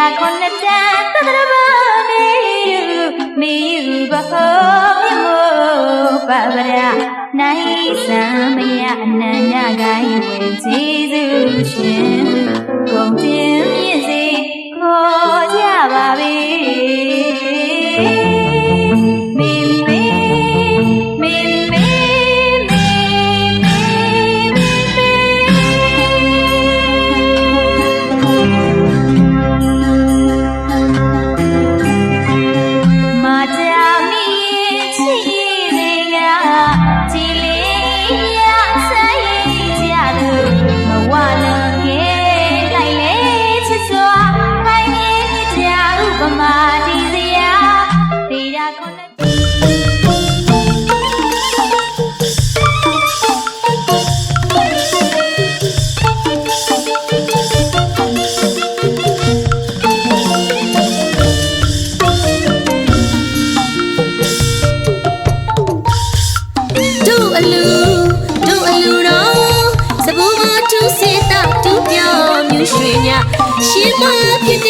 ရာခွန်တန်သတ္တဗောနေယူနေယူဘဟောမောပဗရာနိုင်စံမယအနန္တဂိုင်းဝင်ကျေးဇူးရှင်ကုန်တင် ဗမာပြည်စရာဒေတာခွန်ရှင်မဖြစ်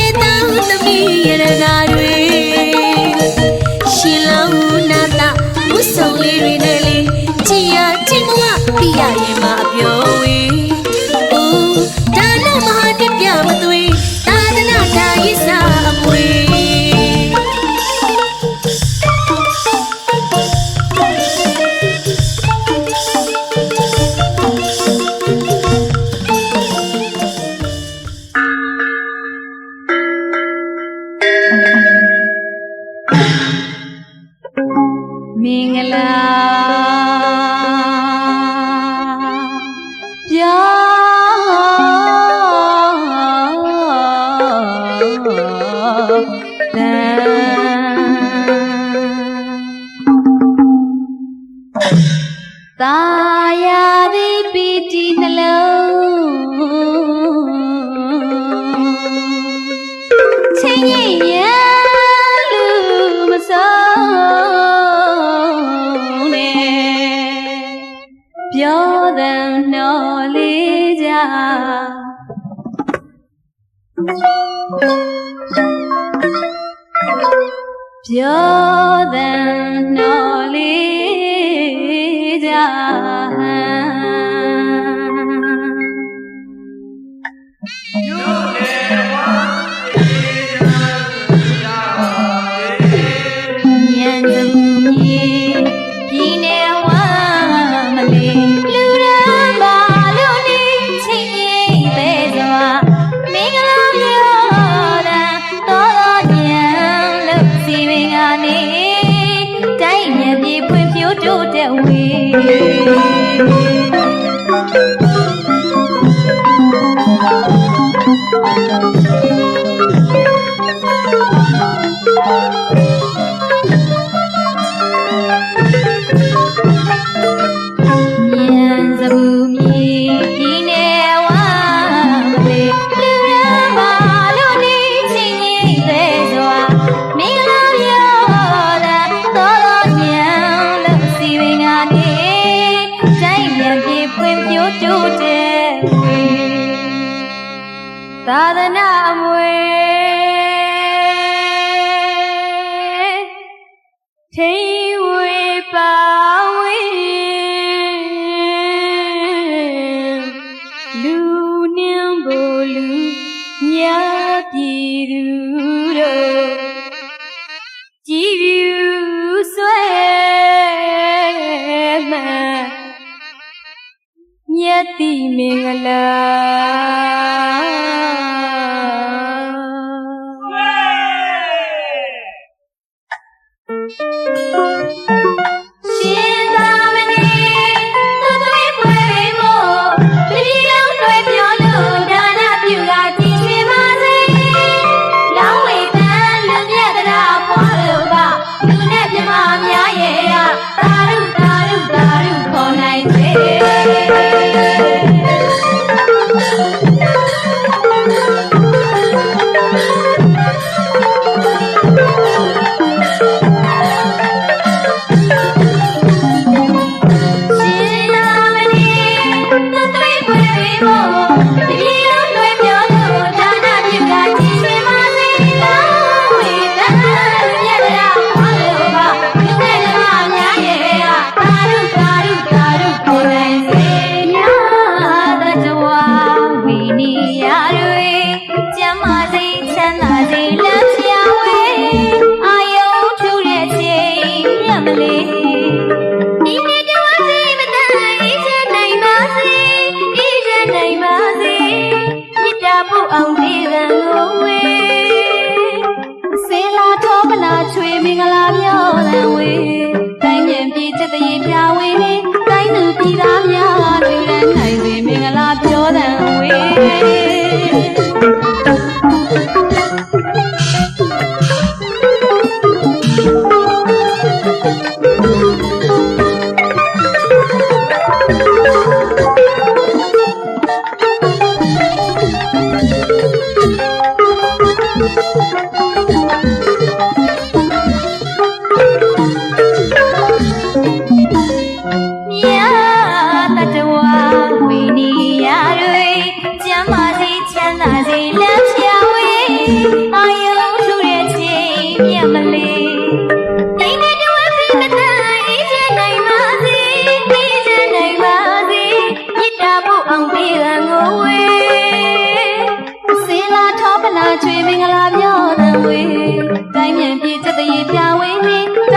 သမီးရတနာတွေ မင်္ဂလာပြာတန်ตายาသည်ပီတိနှလုံး ပြောသံနှော တိုင်းမြန်ပြေဖွင့်ပြိုးတိုးတဲ့သာသနာအမွေထိ ยติเมฆลา ကလာချွေမင်္ဂလာပြောတဲ့ဝေတိုင်းမြန်ပြည်ချက်တရေပြဝင်းပြီးတ